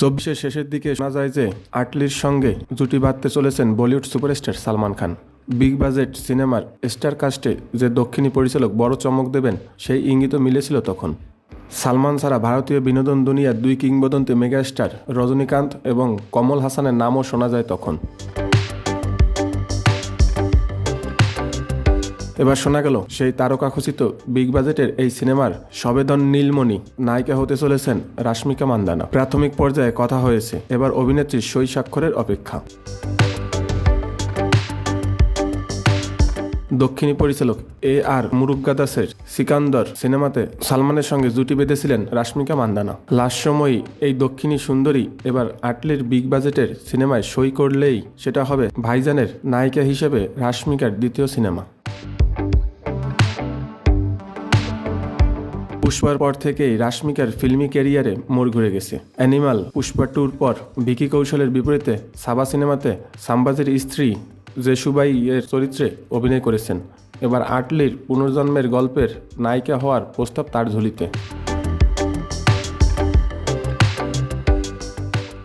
চব্বিশের শেষের দিকে শোনা যায় যে আটলির সঙ্গে জুটি বাঁধতে চলেছেন Bollywood superstar Salman Khan. Big budget সিনেমার স্টার কাস্টে যে দক্ষিণী পরিচালক বড় চমক দেবেন, সেই ইঙ্গিত মিলেছিল তখন। সালমান ছাড়া ভারতীয় বিনোদন দুনিয়ার দুই কিংবদন্তি মেগাস্টার রজনীকান্ত এবং কমল হাসানের নামও শোনা যায় তখন। এবার শোনা গেল, সেই তারকাখচিত বিগ বাজেটের এই সিনেমার সবেদন নীলমণি নায়িকা হতে চলেছেন রাশ্মিকা মান্দানা। প্রাথমিক পর্যায়ে কথা হয়েছে, এবার অভিনেত্রীর সই স্বাক্ষরের অপেক্ষা। দক্ষিণী পরিচালক এ আর মুরুগাদাসের সিকান্দর সিনেমাতে সালমানের সঙ্গে জুটি বেঁধেছিলেন রাশ্মিকা মান্দানা। লাস্ট সময়ই এই দক্ষিণী সুন্দরী এবার আটলির বিগ বাজেটের সিনেমায় সই করলেই সেটা হবে ভাইজানের নায়িকা হিসেবে রাশ্মিকার দ্বিতীয় সিনেমা। পুষ্পার পর থেকেই রাশমিকার ফিল্মি ক্যারিয়ারে মোড় ঘুরে গেছে। অ্যানিমাল পুষ্পা টুর পর ভিকি কৌশলের বিপরীতে সাবা সিনেমাতে সাম্বাজির স্ত্রী জেসুবাই এর চরিত্রে অভিনয় করেছেন। এবার আটলির পুনর্জন্মের গল্পের নায়িকা হওয়ার প্রস্তাব তার ঝুলিতে।